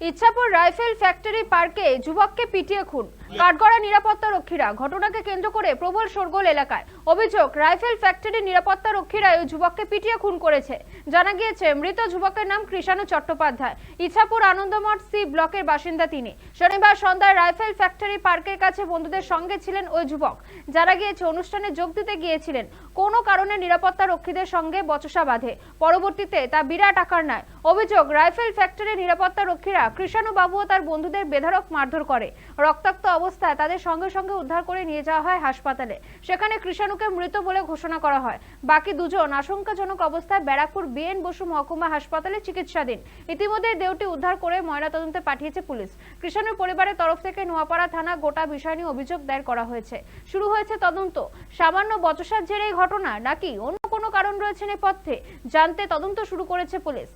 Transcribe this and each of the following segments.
Ichhapur rifle factory পার্কে যুবককে পিটিয়ে খুন। কাঠগড়া নিরাপত্তা রক্ষীরা ঘটনাকে কেন্দ্র করে প্রবল শোরগোল এলাকায়। অভিযোগ, রাইফেল ফ্যাক্টরির নিরাপত্তা রক্ষীরা ওই যুবককে পিটিয়ে খুন করেছে। জানা গিয়েছে, মৃত যুবকের নাম কৃষাণু চট্টোপাধ্যায়। ইচ্ছাপুর আনন্দমঠ সি ব্লকের বাসিন্দা তিনি। শনিবার সন্ধ্যায় রাইফেল ফ্যাক্টরি পার্কের কাছে বন্ধুদের সঙ্গে ছিলেন ওই যুবক। জানা গিয়েছে, অনুষ্ঠানে যোগ দিতে গিয়েছিলেন। কোনো কারণে নিরাপত্তা রক্ষীদের সঙ্গে বচসা বাঁধে। পরবর্তীতে তা বিরাট আকার নেয়। অভিযোগ, রাইফেল ফ্যাক্টরির নিরাপত্তা রক্ষীরা কৃষাণু বাবু ও তার বন্ধুদের বেধারক মারধর করে। রক্তাক্ত অবস্থায় তাদের সঙ্গে সঙ্গে উদ্ধার করে নিয়ে যাওয়া হয় হাসপাতালে। সেখানে কৃষাণুকে মৃত বলে ঘোষণা করা হয়। বাকি দুজন আশঙ্কাজনক অবস্থায় ব্যারাকপুর বিএন বসু মহকুমা হাসপাতালে চিকিৎসাধীন। ইতিমধ্যে দেহটি উদ্ধার করে ময়নাতদন্তে পাঠিয়েছে পুলিশ। কৃষাণুর পরিবারের তরফ থেকে নোয়াপাড়া থানা গোটা বিষয় নিয়ে অভিযোগ দায়ের করা হয়েছে। শুরু হয়েছে তদন্ত। সামান্য বচসার জেরে এই ঘটনা নাকি অন্য কোনো কারণ রয়েছে নেপথ্যে? জানতে তদন্ত শুরু করেছে পুলিশ।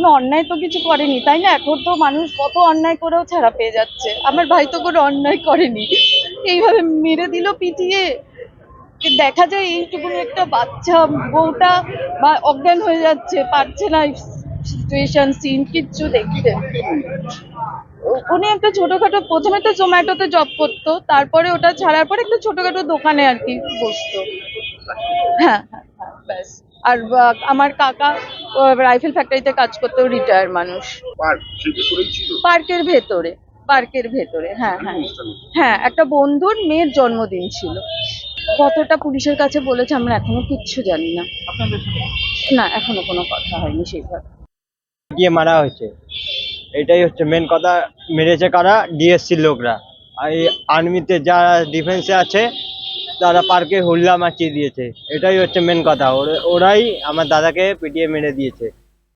কোনো অন্যায় তো কিছু করেনি, তাই না? এখন তো মানুষ কত অন্যায় করেও ছাড়া পেয়ে যাচ্ছে। আমার ভাই তো কোনো অন্যায় করেনি। এইভাবে মেরে দিল পিটিয়ে। দেখা যায় এইটুকুনি একটা বাচ্চা, বউটা বা অজ্ঞান হয়ে যাচ্ছে, পারছে না সিচুয়েশন সিন কিচ্ছু দেখতে। উনি একটা ছোটখাটো, প্রথমে তো জোম্যাটোতে জব করতো, তারপরে ওটা ছাড়ার পরে একটা ছোটখাটো দোকানে আর কি বসতো। হ্যাঁ হ্যাঁ হ্যাঁ ব্যাস। আর আমার কাকা রাইফেল ফ্যাক্টরিতে কাজ করতো রিটায়ার মানুষ। পার্কের ভেতরে পার্কের ভেতরে হ্যাঁ হ্যাঁ। হ্যাঁ একটা বন্ধুর মেয়ের জন্মদিন ছিল। কতটা পুলিশের কাছে বলেছে আমরা এখনও কিচ্ছু জানি না। না এখনও কোনো কথা হয়নি সেইভাবে। দিয়ে মারা হয়েছে। এটাই হচ্ছে মেন কথা। মেরেছে কারা? ডিএসসির লোকরা। আর এই আর্মিতে যারা ডিফেন্সে আছে তারা পার্কে হুল্লা মাচিয়ে দিয়েছে। এটাই হচ্ছে মেন কথা। ওরা- ওরাই আমার দাদাকে পিটিয়ে মেরে দিয়েছে।